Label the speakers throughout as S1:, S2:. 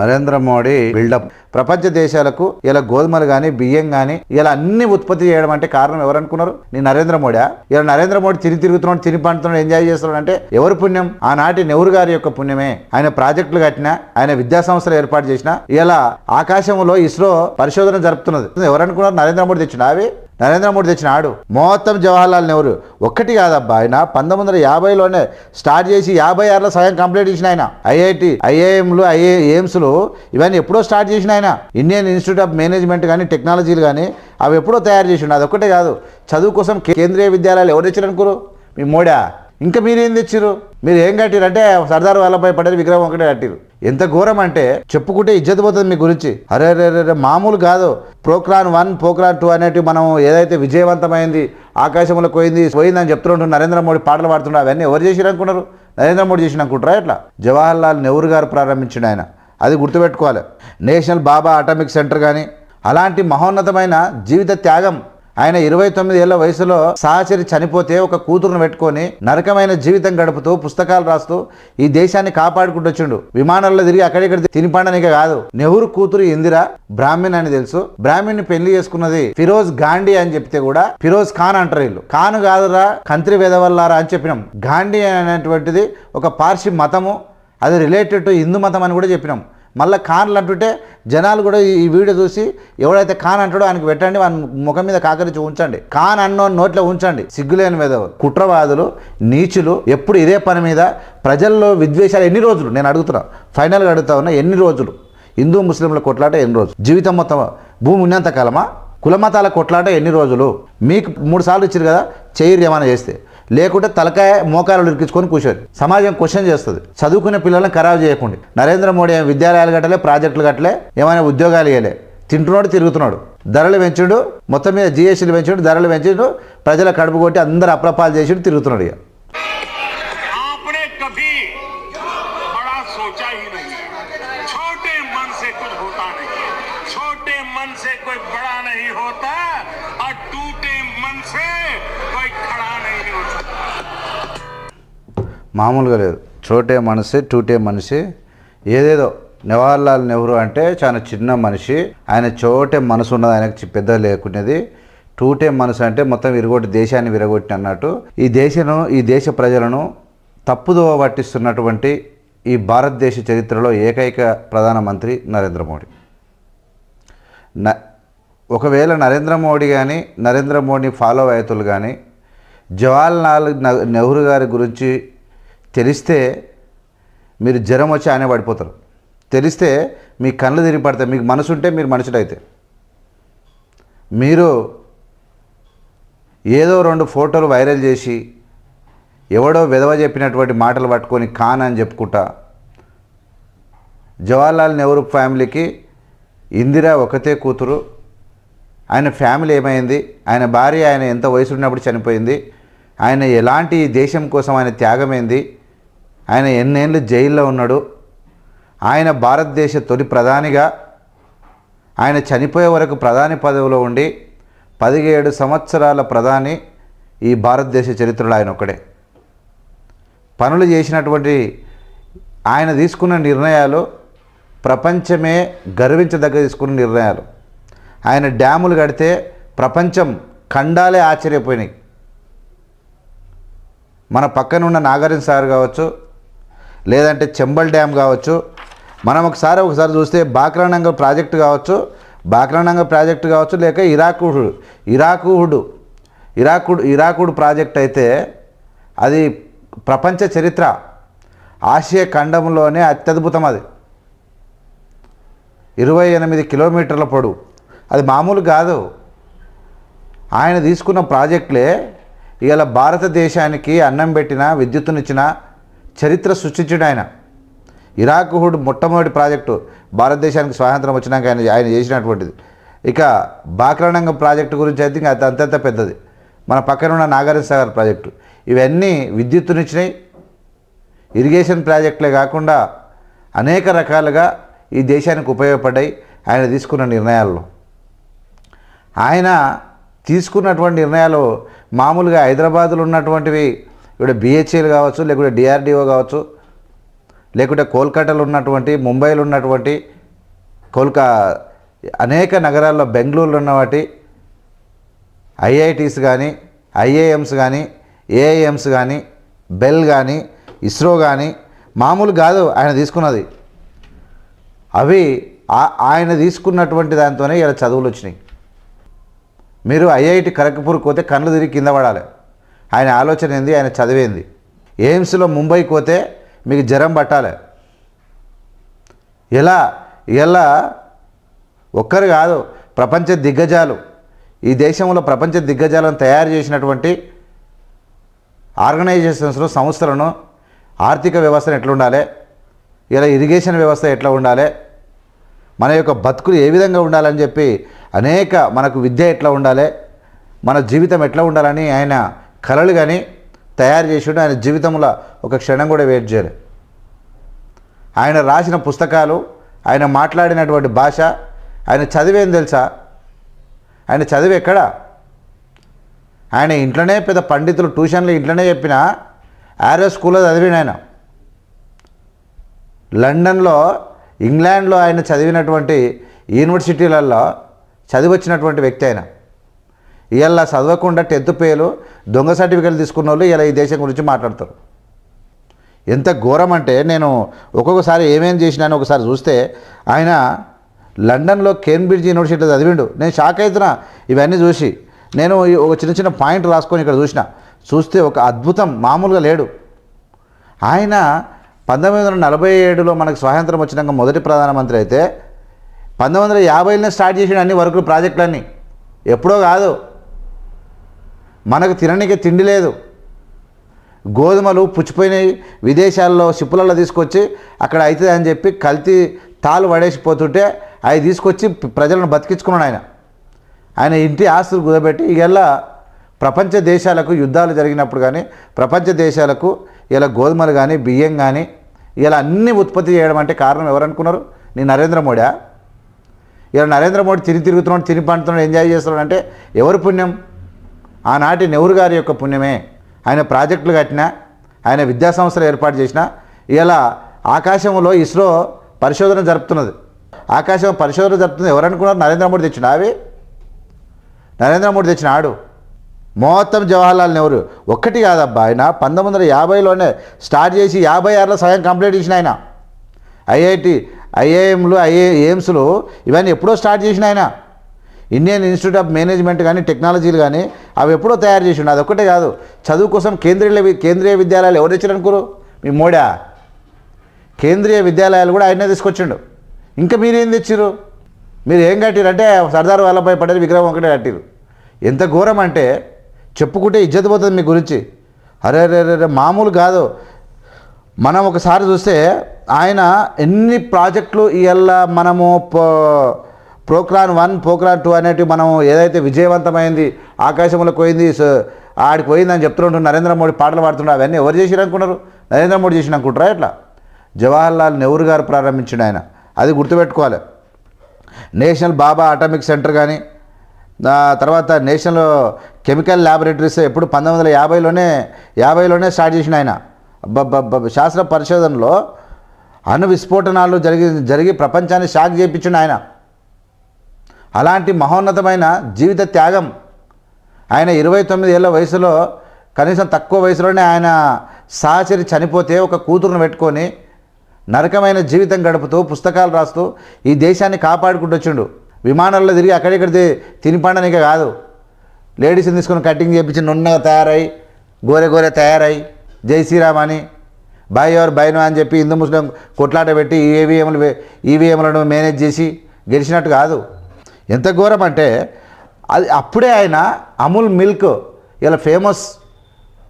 S1: Narendra Modi buildup. ప్రపంచ దేశాలకు ఇలా గోధుమలు కానీ బియ్యం కానీ ఇలా అన్ని ఉత్పత్తి చేయడం అంటే కారణం ఎవరు అనుకున్నారు నీ నరేంద్ర మోడీ ఇలా నరేంద్ర మోడీ తిరిగి తిరుగుతున్నాడు తిని పండుతున్నాడు ఎంజాయ్ చేస్తున్నాడు అంటే ఎవరు పుణ్యం? ఆనాటి నెహ్రూ గారి యొక్క పుణ్యమే. ఆయన ప్రాజెక్టులు కట్టినా ఆయన విద్యా సంస్థలు ఏర్పాటు చేసిన ఇలా ఆకాశంలో ఇస్రో పరిశోధన జరుపుతున్నది. ఎవరు అనుకున్నారు నరేంద్ర మోడీ తెచ్చిన అవి? నరేంద్ర మోడీ తెచ్చినాడు. మొత్తం జవహర్లాల్ నెహ్రూ. ఒక్కటి కాదబ్బా ఆయన పంతొమ్మిది వందల యాభైలోనే స్టార్ట్ చేసి యాభై ఆరులో సగం కంప్లీట్ చేసిన ఆయన. ఐఐటి ఐఐఎంలు ఐఏ ఎయిమ్స్లు ఇవన్నీ ఎప్పుడో స్టార్ట్ చేసిన ఆయన. ఇండియన్ ఇన్స్టిట్యూట్ ఆఫ్ మేనేజ్మెంట్ కానీ టెక్నాలజీలు కానీ అవి ఎప్పుడో తయారు చేసిండు. అది ఒక్కటే కాదు. చదువు కోసం కేంద్రీయ విద్యాలయాలు ఎవరు ఇచ్చారనుకోరు మీ మోడా ఇంకా మీరేం తెచ్చిర్రు? మీరు ఏం కట్టిరు అంటే సర్దార్ వల్లభాయ్ పటేల్ విగ్రహం ఒకటే కట్టిరు ఎంత ఘోరం అంటే చెప్పుకుంటే ఇజ్జత్ పోతుంది మీ గురించి. అరే అరే అరే, అరే మామూలు కాదు. ప్రోక్రాన్ వన్ ప్రోక్రాన్ టూ అనేటివి మనం ఏదైతే విజయవంతమైంది ఆకాశంలో పోయింది పోయిందని చెప్తుంటారు నరేంద్ర మోడీ పాటలు పాడుతున్నారు అవన్నీ ఎవరు చేసిరు అనుకున్నారు నరేంద్ర మోడీ చేసిన అనుకుంటారా ఎట్లా? జవహర్లాల్ నెహ్రూ గారు ప్రారంభించిన ఆయన. అది గుర్తుపెట్టుకోవాలి. నేషనల్ బాబా అటామిక్ సెంటర్ కానీ అలాంటి మహోన్నతమైన జీవిత త్యాగం ఆయన ఇరవై తొమ్మిది ఏళ్ళ వయసులో సహచరి చనిపోతే ఒక కూతురును పెట్టుకొని నరకమైన జీవితం గడుపుతూ పుస్తకాలు రాస్తూ ఈ దేశాన్ని కాపాడుకుంటూ వచ్చిండు. విమానాల్లో తిరిగి అక్కడిక్కడ తినిపండనిక కాదు. నెహ్రూ కూతురు ఇందిరా బ్రాహ్మణ్ అని తెలుసు. బ్రాహ్మణ్ పెళ్ళి చేసుకున్నది ఫిరోజ్ గాంధీ అని చెప్తే కూడా ఫిరోజ్ ఖాన్ అంటారు వీళ్ళు. ఖాన్ కాదురా కంత్రి వేదవల్లారా అని చెప్పినాం. గాంధీ అనేటువంటిది ఒక పార్సీ మతము అది రిలేటెడ్ టు హిందూ మతం అని కూడా చెప్పినాం. మళ్ళీ ఖాన్లు అంటుంటే జనాలు కూడా ఈ వీడియో చూసి ఎవడైతే ఖాన్ అంటాడో ఆయనకు పెట్టండి వాని ముఖం మీద కాకరించి ఉంచండి. ఖాన్ అన్నో నోట్లో ఉంచండి. సిగ్గులేని మీద కుట్రవాదులు నీచులు ఎప్పుడు ఇదే పని మీద ప్రజల్లో విద్వేషాలు ఎన్ని రోజులు? నేను అడుగుతున్నా. ఫైనల్గా అడుగుతా ఉన్నా ఎన్ని రోజులు? హిందూ ముస్లింల కొట్లాట ఎన్ని రోజులు? జీవితం మొత్తం భూమి ఉన్నంత కాలమా? కులమతాల కొట్లాట ఎన్ని రోజులు? మీకు మూడు సార్లు ఇచ్చారు కదా చేయరు ఏమైనా చేస్తే. లేకుంటే తలకాయ మోకాలు ఇరికించుకొని కూర్చోరు సమాజం క్వశ్చన్ చేస్తుంది చదువుకునే పిల్లల్ని ఖరాబ్ చేయకుండా నరేంద్ర మోడీ ఏం విద్యాలయాలు కట్టలే ప్రాజెక్టులు కట్టలే ఏమైనా ఉద్యోగాలు ఇవ్వలే తింటున్నాడు తిరుగుతున్నాడు ధరలు పెంచుడు మొత్తం మీద జిఎస్టీలు పెంచుడు ధరలు పెంచుడు ప్రజల కడుపు కొట్టి అందరు అప్రపాలు చేసి తిరుగుతున్నాడు ఇక
S2: आपने कभी बड़ा सोचा ही नहीं छोटे मन से कुछ होता नहीं छोटे मन से कोई बड़ा नहीं होता और टूटे मन से कोई
S1: మామూలుగా లేదు. చోటే మనిషి టూటే మనిషి. ఏదేదో జవహర్లాల్ నెహ్రూ అంటే చాలా చిన్న మనిషి. ఆయన చోటే మనసు ఉన్నది ఆయనకు పెద్ద లేకునేది. టూటే మనసు అంటే మొత్తం విరగొట్టి దేశాన్ని విరగొట్టి అన్నట్టు. ఈ దేశను ఈ దేశ ప్రజలను తప్పుదోవ పట్టిస్తున్నటువంటి ఈ భారతదేశ చరిత్రలో ఏకైక ప్రధానమంత్రి నరేంద్ర మోడీ. న ఒకవేళ నరేంద్ర మోడీ కానీ నరేంద్ర మోడీ ఫాలో అయితులు కానీ జవహర్లాల్ నెహ్రూ గారి గురించి తెలిస్తే మీరు జ్వరం వచ్చి ఆయన పడిపోతారు. తెలిస్తే మీ కళ్ళు తిరిగి పడతాయి. మీకు మనసు ఉంటే మీరు మనుషులైతే మీరు ఏదో రెండు ఫోటోలు వైరల్ చేసి ఎవడో విధవ చెప్పినటువంటి మాటలు పట్టుకొని కాన్ అని చెప్పుకుంటా జవహర్లాల్ నెహ్రూ ఫ్యామిలీకి ఇందిరా ఒకతే కూతురు ఆయన ఫ్యామిలీ ఏమైంది ఆయన భార్య ఆయన ఎంత వయసు ఉన్నప్పుడు చనిపోయింది ఆయన ఎలాంటి దేశం కోసం ఆయన త్యాగమైంది ఆయన ఎన్నేళ్ళు జైల్లో ఉన్నాడు. ఆయన భారతదేశ తొలి ప్రధానిగా ఆయన చనిపోయే వరకు ప్రధాని పదవిలో ఉండి పదిహేడు సంవత్సరాల ప్రధాని ఈ భారతదేశ చరిత్రలో ఆయన ఒక్కడే. పనులు చేసినటువంటి ఆయన తీసుకున్న నిర్ణయాలు ప్రపంచమే గర్వించదగ్గ తీసుకున్న నిర్ణయాలు. ఆయన డ్యాములు కడితే ప్రపంచం ఖండాలే ఆశ్చర్యపోయినాయి. మన పక్కన ఉన్న నాగార్జున సార్ కావచ్చు లేదంటే చెంబల్ డ్యామ్ కావచ్చు. మనం ఒకసారి ఒకసారి చూస్తే బాక్రానంగల్ ప్రాజెక్టు కావచ్చు. బాక్రానంగల్ ప్రాజెక్టు కావచ్చు. లేక ఇరాకుహుడు ఇరాకుహుడు ఇరాకుడు ఇరాకుడు ప్రాజెక్ట్ అయితే అది ప్రపంచ చరిత్ర. ఆసియా ఖండంలోనే అత్యద్భుతం అది. ఇరవై ఎనిమిది కిలోమీటర్ల పొడవు. అది మామూలు కాదు. ఆయన తీసుకున్న ప్రాజెక్టులే ఇవాళ భారతదేశానికి అన్నం పెట్టిన విద్యుత్తునిచ్చిన చరిత్ర సృష్టించాడు ఆయన. ఇరాక్ హుడ్ మొట్టమొదటి ప్రాజెక్టు భారతదేశానికి స్వాతంత్రం వచ్చినాక ఆయన ఆయన చేసినటువంటిది. ఇక బాక్రానంగం ప్రాజెక్టు గురించి అయితే ఇంకా అది అంతంత పెద్దది. మన పక్కన ఉన్న నాగార్జున సాగర్ ప్రాజెక్టు. ఇవన్నీ విద్యుత్తునిచ్చినాయి ఇరిగేషన్ ప్రాజెక్టులే కాకుండా అనేక రకాలుగా ఈ దేశానికి ఉపయోగపడ్డాయి ఆయన తీసుకున్న నిర్ణయాల్లో. ఆయన తీసుకున్నటువంటి నిర్ణయాలు మామూలుగా హైదరాబాదులో ఉన్నటువంటివి ఇప్పుడు బిహెచ్ఎల్ కావచ్చు లేకుంటే డిఆర్డిఓ కావచ్చు లేకుంటే కోల్కతాలో ఉన్నటువంటి ముంబైలో ఉన్నటువంటి కోల్కా అనేక నగరాల్లో బెంగళూరులో ఉన్నవాటి ఐఐటీస్ కానీ ఐఏఎమ్స్ కానీ ఏఐఎమ్స్ కానీ బెల్ కానీ ఇస్రో కానీ మామూలు కాదు ఆయన తీసుకున్నది. అవి ఆ- ఆయన తీసుకున్నటువంటి దాంతోనే ఇలా చదువులు వచ్చినాయి. మీరు ఐఐటి కరక్పూర్కి పోతే కళ్ళు తిరిగి కింద పడాలి. ఆయన ఆలోచన ఏంది? ఆయన చదివేంది ఎయిమ్స్లో ముంబైకి పోతే మీకు జ్వరం పట్టాలి. ఎలా? ఇలా ఒక్కరు కాదు ప్రపంచ దిగ్గజాలు. ఈ దేశంలో ప్రపంచ దిగ్గజాలను తయారు చేసినటువంటి ఆర్గనైజేషన్స్ను సంస్థలను ఆర్థిక వ్యవస్థను ఎట్లా ఉండాలి? ఇలా ఇరిగేషన్ వ్యవస్థ ఎట్లా ఉండాలి? మన యొక్క బతుకులు ఏ విధంగా ఉండాలని చెప్పి అనేక మనకు విద్య ఎట్లా ఉండాలి? మన జీవితం ఎట్లా ఉండాలని ఆయన కళలు కానీ తయారు చేసిండు ఆయన జీవితంలో ఒక క్షణం కూడా వెయిట్ చేయలేదు ఆయన రాసిన పుస్తకాలు ఆయన మాట్లాడినటువంటి భాష ఆయన చదివేం తెలుసా? ఆయన చదివి ఎక్కడ? ఆయన ఇంట్లోనే పెద్ద పండితులు ట్యూషన్లు ఇంట్లోనే చెప్పిన ఆరో స్కూల్లో చదివిన ఆయన. లండన్లో ఇంగ్లాండ్లో ఆయన చదివినటువంటి యూనివర్సిటీలలో చదివచ్చినటువంటి వ్యక్తి ఆయన. ఇలా చదవకుండా టెన్త్ పేలు దొంగ సర్టిఫికేట్లు తీసుకున్న వాళ్ళు ఇలా ఈ దేశం గురించి మాట్లాడతారు. ఎంత ఘోరం అంటే నేను ఒక్కొక్కసారి ఏమేం చేసినాను ఒకసారి చూస్తే ఆయన లండన్లో కేంబ్రిడ్జ్ యూనివర్సిటీలో చదివిండు. నేను షాక్ అవుతున్నా ఇవన్నీ చూసి. నేను ఒక చిన్న చిన్న పాయింట్ రాసుకొని ఇక్కడ చూసిన. చూస్తే ఒక అద్భుతం మామూలుగా లేడు. ఆయన పంతొమ్మిది వందల నలభై ఏడులో మనకు స్వాతంత్రం వచ్చినాక మొదటి ప్రధానమంత్రి అయితే పంతొమ్మిది వందల యాభైలోనే స్టార్ట్ చేసిన అన్ని వర్కులు ప్రాజెక్టులన్నీ. ఎప్పుడో కాదు. మనకు తినడానికి తిండి లేదు. గోధుమలు పుచ్చిపోయినాయి. విదేశాల్లో షిప్పులలో తీసుకొచ్చి అక్కడ అవుతుంది అని చెప్పి కల్తీ తాళ్ళు పడేసిపోతుంటే అవి తీసుకొచ్చి ప్రజలను బతికించుకున్నాడు ఆయన. ఆయన ఇంటి ఆస్తులు కుదబెట్టి ఇలా ప్రపంచ దేశాలకు యుద్ధాలు జరిగినప్పుడు కానీ ప్రపంచ దేశాలకు ఇలా గోధుమలు కానీ బియ్యం కానీ ఇలా అన్నీ ఉత్పత్తి చేయడం అంటే కారణం ఎవరనుకున్నారు నీ నరేంద్ర మోడీ ఇలా నరేంద్ర మోడీ తిని తిరుగుతున్నాడు తిని పండుతున్నాడు ఎంజాయ్ చేస్తున్నాడు అంటే ఎవరు పుణ్యం? ఆనాటి నెహ్రూ గారి యొక్క పుణ్యమే. ఆయన ప్రాజెక్టులు కట్టినా ఆయన విద్యా సంస్థలు ఏర్పాటు చేసిన ఇలా ఆకాశంలో ఇస్రో పరిశోధన జరుపుతున్నది. ఆకాశం పరిశోధన జరుపుతుంది ఎవరనుకున్నారు? నరేంద్ర మోడీ తెచ్చిన అవి నరేంద్ర మోడీ తెచ్చిన ఆడు. మొత్తం జవహర్లాల్ నెహ్రూ. ఒక్కటి కాదబ్బా ఆయన పంతొమ్మిది వందల యాభైలోనే స్టార్ట్ చేసి యాభై ఆరులో సగం కంప్లీట్ చేసిన ఆయన. ఐఐటి ఐఐఎంలు ఐఏ ఎయిమ్స్లు ఇవన్నీ ఎప్పుడో స్టార్ట్ చేసిన ఆయన. ఇండియన్ ఇన్స్టిట్యూట్ ఆఫ్ మేనేజ్మెంట్ కానీ టెక్నాలజీలు కానీ అవి ఎప్పుడో తయారు చేసిండు. అదొక్కటే కాదు. చదువు కోసం కేంద్రీయ కేంద్రీయ విద్యాలయాలు ఎవరు తెచ్చారనుకోరు మీ మోడా కేంద్రీయ విద్యాలయాలు కూడా ఆయనే తీసుకొచ్చిండు. ఇంకా మీరేం తెచ్చిర్రు? మీరు ఏం కట్టిరు అంటే సర్దార్ వల్లభాయ్ పటేల్ విగ్రహం ఒకటే కట్టిరు ఎంత ఘోరం అంటే చెప్పుకుంటే ఇజ్జత్ పోతుంది మీ గురించి. అరే అరే అరే అరే మామూలు కాదు. మనం ఒకసారి చూస్తే ఆయన ఎన్ని ప్రాజెక్టులు ఇవాళ మనము పో- ప్రోక్రాన్ వన్ ప్రోక్రాన్ టూ అనేటివి మనం ఏదైతే విజయవంతమైంది ఆకాశంలో పోయింది స- ఆడికి పోయిందని చెప్తుంటారు నరేంద్ర మోడీ పాటలు పాడుతుంటారు అవన్నీ ఎవరు చేసిరు అనుకున్నారు నరేంద్ర మోడీ చేసిన అనుకుంటారా ఎట్లా? జవహర్లాల్ నెహ్రూ గారు ప్రారంభించిన ఆయన. అది గుర్తుపెట్టుకోవాలి. నేషనల్ బాబా అటామిక్ సెంటర్ కానీ తర్వాత నేషనల్ కెమికల్ ల్యాబొరేటరీస్ ఎప్పుడు పంతొమ్మిది వందల యాభైలోనే యాభైలోనే స్టార్ట్ చేసిన ఆయన. శాస్త్ర పరిశోధనలో అణు విస్ఫోటనాలు జరిగి జరిగి ప్రపంచాన్ని షాక్ చేయించిన ఆయన. అలాంటి మహోన్నతమైన జీవిత త్యాగం. ఆయన ఇరవై తొమ్మిది ఏళ్ళ వయసులో కనీసం తక్కువ వయసులోనే ఆయన సహచరి చనిపోతే ఒక కూతురును పెట్టుకొని నరకమైన జీవితం గడుపుతూ పుస్తకాలు రాస్తూ ఈ దేశాన్ని కాపాడుకుంటూ వచ్చిండు. విమానాల్లో తిరిగి అక్కడిక్కడ తినిపండనిక కాదు. లేడీస్ని తీసుకొని కటింగ్ చేయించి నున్నగా తయారై గోరె గోరె తయారై జై శ్రీరామ్ అని బాయ్ ఎవరు బైను అని చెప్పి హిందూ ముస్లిం కొట్లాట పెట్టి ఈవీఎంలు ఈవీఎంలను మేనేజ్ చేసి గెలిచినట్టు కాదు. ఎంత ఘోరం అంటే అది అప్పుడే ఆయన అమూల్ మిల్క్ ఇలా ఫేమస్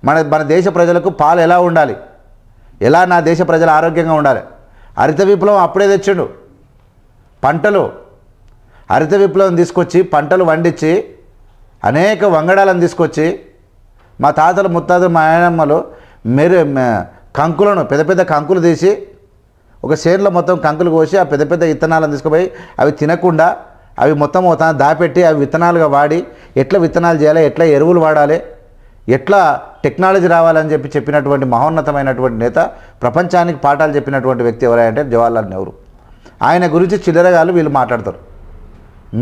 S1: మన మన దేశ ప్రజలకు పాలు ఎలా ఉండాలి? ఎలా నా దేశ ప్రజలు ఆరోగ్యంగా ఉండాలి? హరిత విప్లవం అప్పుడే తెచ్చిండు. పంటలు హరిత విప్లవం తీసుకొచ్చి పంటలు వండించి అనేక వంగడాలను తీసుకొచ్చి మా తాతలు ముత్తాతలు మా ఆయనమ్మలు మెరు కంకులను పెద్ద పెద్ద కంకులు తీసి ఒక చేనులో మొత్తం కంకులు కోసి ఆ పెద్ద పెద్ద విత్తనాలను తీసుకుపోయి అవి తినకుండా అవి మొత్తం తన దాపెట్టి అవి విత్తనాలుగా వాడి ఎట్లా విత్తనాలు చేయాలి ఎట్లా ఎరువులు వాడాలి ఎట్లా టెక్నాలజీ రావాలని చెప్పి చెప్పినటువంటి మహోన్నతమైనటువంటి నేత ప్రపంచానికి పాఠాలు చెప్పినటువంటి వ్యక్తి ఎవరంటే జవహర్లాల్ నెహ్రూ. ఆయన గురించి చిల్లరగాలు వీళ్ళు మాట్లాడతారు.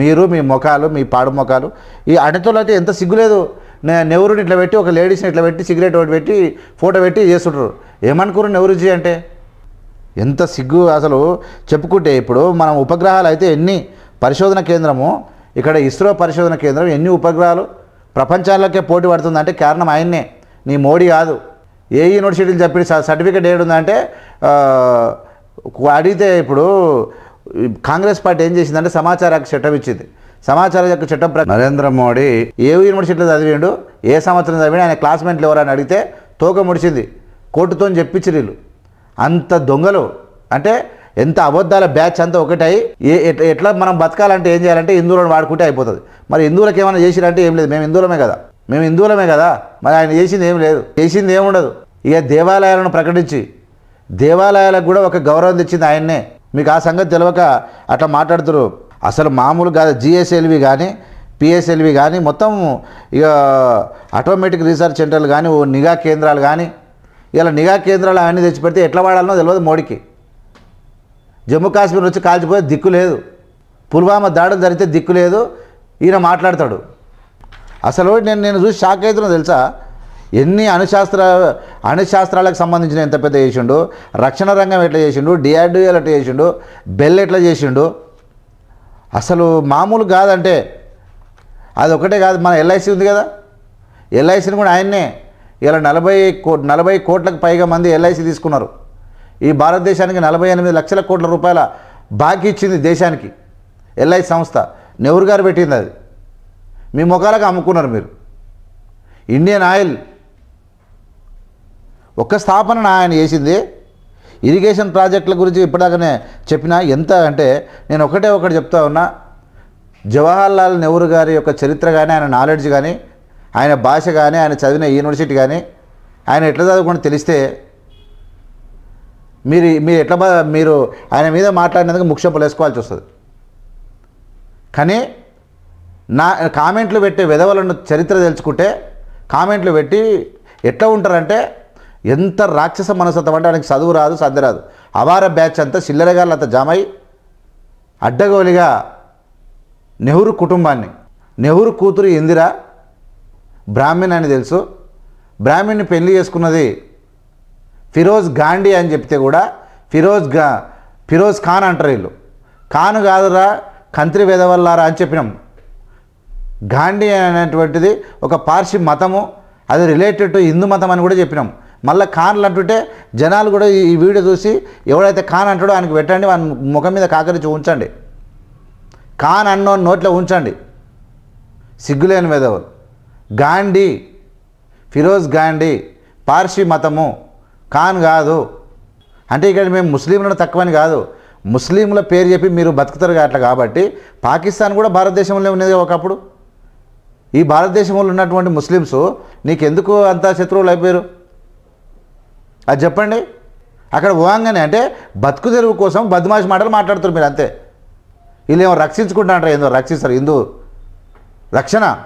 S1: మీరు మీ ముఖాలు మీ పాడు ముఖాలు ఈ అడతలో అయితే ఎంత సిగ్గులేదు నెవరుని నెహ్రూని ఇట్లా పెట్టి ఒక లేడీస్ని ఇట్లా పెట్టి సిగరెట్ ఒకటి పెట్టి ఫోటో పెట్టి చేస్తుంటారు. ఏమనుకోరు నెవరుజీ అంటే? ఎంత సిగ్గు అసలు. చెప్పుకుంటే ఇప్పుడు మనం ఉపగ్రహాలు అయితే ఎన్ని పరిశోధన కేంద్రము ఇక్కడ ఇస్రో పరిశోధన కేంద్రం ఎన్ని ఉపగ్రహాలు ప్రపంచాల్లోకే పోటీ పడుతుందంటే కారణం ఆయన్నే. నీ మోడీ కాదు. ఏ యూనివర్సిటీలు చెప్పి సర్టిఫికేట్ ఏడుందంటే అడిగితే ఇప్పుడు కాంగ్రెస్ పార్టీ ఏం చేసిందంటే సమాచార హక్కు చట్టం ఇచ్చింది. సమాచార హక్కు చట్టం నరేంద్ర మోడీ ఏ యూనివర్సిటీలో చదివిండు ఏ సంవత్సరం చదివిండు ఆయన క్లాస్మేట్లు ఎవరని అడిగితే తోక ముడిచింది కోర్టుతో చెప్పించి వీళ్ళు. అంత దొంగలు. అంటే ఎంత అబద్ధాల బ్యాచ్ అంతా ఒకటై ఎట్లా మనం బతకాలంటే ఏం చేయాలంటే హిందువులను వాడుకుంటే అయిపోతుంది. మరి హిందువులకు ఏమైనా చేసిరంటే ఏం లేదు. మేము హిందువులమే కదా. మేము హిందువులమే కదా. మరి ఆయన చేసింది ఏం లేదు. చేసింది ఏముండదు ఇక దేవాలయాలను ప్రకటించి దేవాలయాలకు కూడా ఒక గౌరవం తెచ్చింది ఆయన్నే. మీకు ఆ సంగతి తెలియక అట్లా మాట్లాడుతున్నారు అసలు మామూలు కాదు జిఎస్ఎల్వి కానీ పిఎస్ఎల్వి కానీ మొత్తం ఇక ఆటోమేటిక్ రీసెర్చ్ సెంటర్లు కానీ ఓ నిఘా కేంద్రాలు కానీ ఇలా నిఘా కేంద్రాలు అవన్నీ తెచ్చిపెడితే ఎట్లా వాడాలనో తెలియదు మోడీకి. జమ్మూ కాశ్మీర్ వచ్చి కాల్చిపోతే దిక్కు లేదు. పుల్వామా దాడులు జరిగితే దిక్కు లేదు. ఈయన మాట్లాడతాడు. అసలు నేను నేను చూసి షాక్ అవుతున్నా తెలుసా? ఎన్ని అణుశాస్త్ర అణుశాస్త్రాలకు సంబంధించిన ఎంత పెద్ద చేసిండు? రక్షణ రంగం ఎట్లా చేసిండు? డిఆర్డిఎల్ ఎట్లా చేసిండు? బెల్ ఎట్లా చేసిండు? అసలు మామూలు కాదంటే అది ఒకటే కాదు మన ఎల్ఐసి ఉంది కదా? ఎల్ఐసిని కూడా ఆయన్నే ఇలా నలభై కో నలభై కోట్లకు పైగా మంది ఎల్ఐసి తీసుకున్నారు. ఈ భారతదేశానికి నలభై ఎనిమిది లక్షల కోట్ల రూపాయల బాకీ ఇచ్చింది దేశానికి. ఎల్ఐసి సంస్థ. నెహ్రూ గారు పెట్టింది అది. మీ ముఖాలకు అమ్ముకున్నారు మీరు. Indian oil. ఒక్క స్థాపన ఆయన చేసింది. ఇరిగేషన్ ప్రాజెక్టుల గురించి ఇప్పటిదాకానే చెప్పిన ఎంత అంటే నేను ఒకటే ఒకటి చెప్తా ఉన్నా జవహర్లాల్ నెహ్రూ గారి యొక్క చరిత్ర కానీ ఆయన నాలెడ్జ్ కానీ ఆయన భాష కానీ ఆయన చదివిన యూనివర్సిటీ కానీ ఆయన ఎట్లా చదువుకుంటే తెలిస్తే మీరు మీరు ఎట్లా మీరు ఆయన మీద మాట్లాడినందుకు ముక్షంపులు వేసుకోవాల్సి వస్తుంది. కానీ నా కామెంట్లు పెట్టే విధవలను చరిత్ర తెలుసుకుంటే కామెంట్లు పెట్టి ఎట్లా ఉంటారంటే ఎంత రాక్షస మనస్తత్వం అంటే ఆయనకి చదువు రాదు సర్ది రాదు. అవార బ్యాచ్ అంతా చిల్లరగాళ్ళు అంత జమై అడ్డగోలిగా నెహ్రూ కుటుంబాన్ని నెహ్రూ కూతురు ఇందిరా బ్రాహ్మణ్ అని తెలుసు. బ్రాహ్మణ్ని పెళ్ళి చేసుకున్నది ఫిరోజ్ గాంధీ అని చెప్తే కూడా ఫిరోజ్గా ఫిరోజ్ ఖాన్ అంటారు వీళ్ళు. ఖాన్ కాదురా కంత్రి వేదవల్లారా అని చెప్పినాం. గాంధీ అనేటువంటిది ఒక పార్సి మతము అది రిలేటెడ్ టు హిందూ మతం అని కూడా చెప్పినాం. మళ్ళీ ఖాన్లు అంటుంటే జనాలు కూడా ఈ వీడియో చూసి ఎవడైతే ఖాన్ అంటాడో ఆయనకు పెట్టండి వాని ముఖం మీద కాకరించి ఉంచండి. ఖాన్ అన్నో నోట్లో ఉంచండి. సిగ్గులేని వెదవులు. గాంధీ ఫిరోజ్ గాంధీ పార్సీ మతము. ఖాన్ కాదు. అంటే ఇక్కడ మేము ముస్లింలను తక్కువని కాదు. ముస్లింల పేరు చెప్పి మీరు బతుకుతారు అట్లా కాబట్టి పాకిస్తాన్ కూడా భారతదేశంలో ఉన్నది ఒకప్పుడు. ఈ భారతదేశంలో ఉన్నటువంటి ముస్లిమ్స్ నీకెందుకు అంత శత్రువులు అయిపోయారు? అది చెప్పండి. అక్కడ పోగానే అంటే బతుకు తెరువు కోసం బద్మాషి మాటలు మాట్లాడుతారు మీరు అంతే. వీళ్ళు ఏమో రక్షించుకుంటా ఏందో రక్షిస్తారు హిందూ రక్షణ.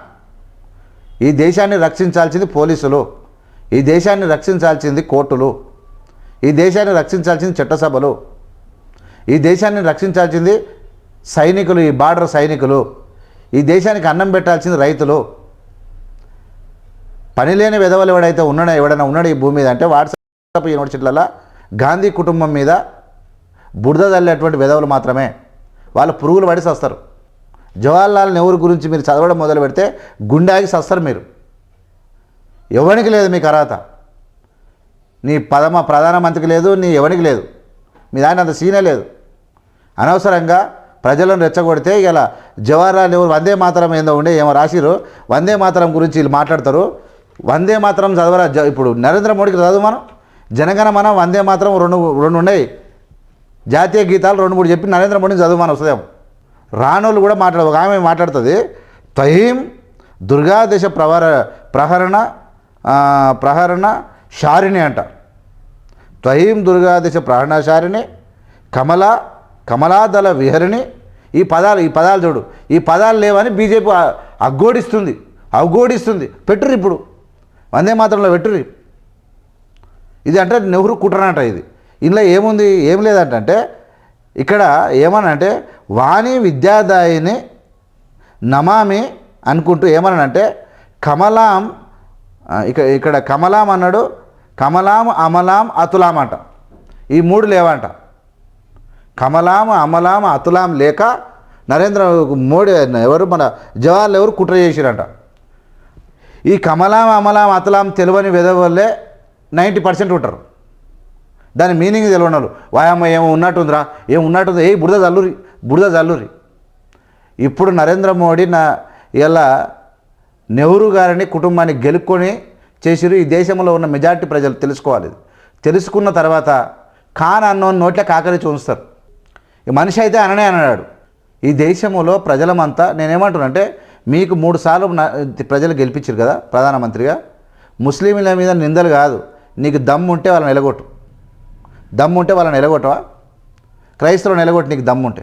S1: ఈ దేశాన్ని రక్షించాల్సింది పోలీసులు. ఈ దేశాన్ని రక్షించాల్సింది కోర్టులు. ఈ దేశాన్ని రక్షించాల్సింది చట్టసభలు. ఈ దేశాన్ని రక్షించాల్సింది సైనికులు ఈ బార్డర్ సైనికులు. ఈ దేశానికి అన్నం పెట్టాల్సింది రైతులు. పని లేని విధవలు ఎవడైతే ఉన్నాడో ఎవడైనా ఉన్నాడు ఈ భూమి మీద అంటే వాట్సాప్ యూనివర్సిటీలలో గాంధీ కుటుంబం మీద బురద తల్లేటువంటి విధవలు మాత్రమే. వాళ్ళు పురుగులు పడి సస్తారు. జవహర్లాల్ నెహ్రూ గురించి మీరు చదవడం మొదలు పెడితే గుండాగి సస్తారు మీరు. ఎవరికి లేదు మీకు అర్హత నీ పదమ ప్రధానమంత్రికి లేదు నీ ఎవరికి లేదు? మీ దాని అంత సీనే లేదు. అనవసరంగా ప్రజలను రెచ్చగొడితే ఇలా జవహర్లాల్ నెహ్రూ వందే మాతరం ఏందో ఉండే ఏమో రాసిరు వందే మాతరం గురించి వీళ్ళు మాట్లాడతారు. వందే మాతరం చదవరా? జ- ఇప్పుడు నరేంద్ర మోడీకి చదువు మనం. జనగణమన వందే మాతరం రెండు రెండు ఉన్నాయి. జాతీయ గీతాలు రెండు మూడు చెప్పి నరేంద్ర మోడీని చదువు మనం వస్తుందేమో. రానోళ్ళు కూడా మాట్లాడు ఒక ఆమె మాట్లాడుతుంది తహీం దుర్గాదేశ ప్రవర ప్రహరణ ప్రహరణ శారిణి అంట. త్వయీం దుర్గాదిశ ప్రహరణశారిణి కమల కమలాదళ విహరిణి ఈ పదాలు ఈ పదాలు చూడు ఈ పదాలు లేవని బీజేపీ అగ్గోడిస్తుంది అవగోడిస్తుంది పెట్టురు ఇప్పుడు. వందే మాత్రంలో పెట్టురు ఇది అంటే నెహ్రూ కుట్రనట ఇది. ఇందులో ఏముంది ఏం లేదంటే ఇక్కడ ఏమనంటే వాణి విద్యాదాయిని నమామి అనుకుంటూ ఏమనంటే కమలాం ఇక ఇక్కడ కమలాం అన్నాడు. కమలాం అమలాం అతులాం అంట. ఈ మూడు లేవంట. కమలాం అమలాం అతులాం లేక నరేంద్ర మోడీ ఎవరు మన జవహర్లాల్ ఎవరు కుట్ర చేసిరంట. ఈ కమలాం అమలాం అతలాం తెలియని వల్లే నైంటీ పర్సెంట్ ఉంటారు. దాని మీనింగ్ తెలియనాలు వాళ్ళు. వాయమ్మ ఏమో ఉన్నట్టుందిరా. ఏం ఉన్నట్టుంది? ఏ బురద జల్లురి బురద జల్లురి. ఇప్పుడు నరేంద్ర మోడీ నా ఇలా నెహ్రూ గారిని కుటుంబాన్ని గెలుక్కొని చేసిరు ఈ దేశంలో ఉన్న మెజార్టీ ప్రజలు తెలుసుకోవాలి. తెలుసుకున్న తర్వాత ఖాన్ అన్నోని నోట్లే కాకరి చూస్తారు. ఈ మనిషి అయితే అననే అన్నాడు ఈ దేశంలో ప్రజలమంతా నేనేమంటున్నానంటే మీకు మూడు సార్లు ప్రజలు గెలిపించారు కదా ప్రధానమంత్రిగా. ముస్లింల మీద నిందలు కాదు. నీకు దమ్ము ఉంటే వాళ్ళని నిలగొట్టు దమ్ము ఉంటే వాళ్ళని నిలగొట్టవా క్రైస్తవులు నిలగొట్టి నీకు దమ్ము ఉంటే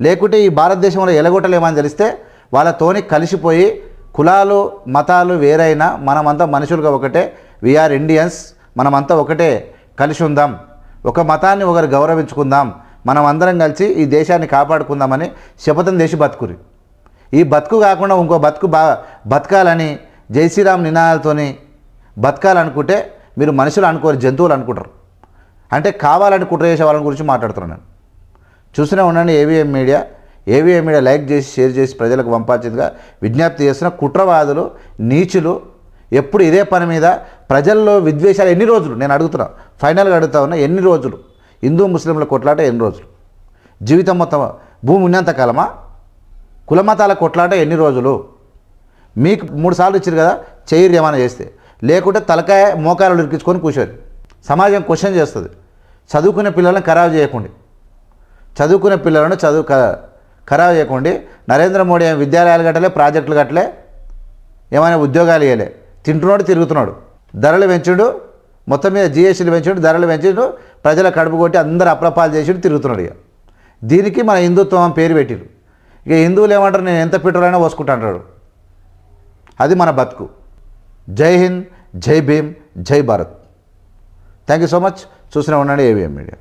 S1: లేకుంటే ఈ భారతదేశంలో ఎలగొట్టలేమని తెలిస్తే వాళ్ళతోని కలిసిపోయి కులాలు మతాలు వేరైనా మనమంతా మనుషులుగా ఒకటే. వీఆర్ ఇండియన్స్ మనమంతా ఒకటే కలిసి ఉందాం. ఒక మతాన్ని ఒకరు గౌరవించుకుందాం. మనం అందరం కలిసి ఈ దేశాన్ని కాపాడుకుందామని శపథం చేసి బతుకురి. ఈ బతుకు కాకుండా ఇంకో బతుకు బా బతకాలని జై శ్రీరామ్ నినాదాలతోని బతకాలనుకుంటే మీరు మనుషులు అనుకోరు జంతువులు అనుకుంటారు. అంటే కావాలని కుట్ర చేసే వాళ్ళని గురించి మాట్లాడుతున్నాను నేను. చూస్తూనే ఉండండి AVM media AVM media like చేసి షేర్ చేసి ప్రజలకు పంపాల్సిందిగా విజ్ఞప్తి చేస్తున్న కుట్రవాదులు నీచులు ఎప్పుడు ఇదే పని మీద ప్రజల్లో విద్వేషాలు ఎన్ని రోజులు? నేను అడుగుతున్నా. ఫైనల్గా అడుగుతా ఉన్నా ఎన్ని రోజులు? హిందూ ముస్లింల కొట్లాట ఎన్ని రోజులు? జీవితం మొత్తం భూమి ఉన్నంత కాలమా? కులమతాల కొట్లాట ఎన్ని రోజులు? మీకు మూడు సార్లు ఇచ్చారు కదా చెయ్యి ఏమైనా చేస్తే. లేకుంటే తలకాయ మోకాలు ఇరికించుకొని కూర్చోరు సమాజం క్వశ్చన్ చేస్తుంది. చదువుకునే పిల్లలను ఖరాబ్ చేయకండి. చదువుకునే పిల్లలను చదువు క- ఖరాబ్ చేయకండి. నరేంద్ర మోడీ ఏమి విద్యాలయాలు కట్టలే ప్రాజెక్టులు కట్టలే ఏమైనా ఉద్యోగాలు ఇవ్వలే తింటున్నాడు తిరుగుతున్నాడు. ధరలు పెంచుడు మొత్తం మీద జిఎస్టీలు పెంచుడు ధరలు పెంచుడు ప్రజల కడుపు కొట్టి అందరు అప్రపాలు చేసి తిరుగుతున్నాడు ఇక. దీనికి మన హిందుత్వం పేరు పెట్టిరు ఇక హిందువులు ఏమంటారు నేను ఎంత పెట్రోల్ అయినా పోసుకుంటాడు అది మన బతుకు. జై హింద్ జై భీమ్ జై Bharat. Thank you so much. చూసిన ఉండండి ఏవిఎం మీడియా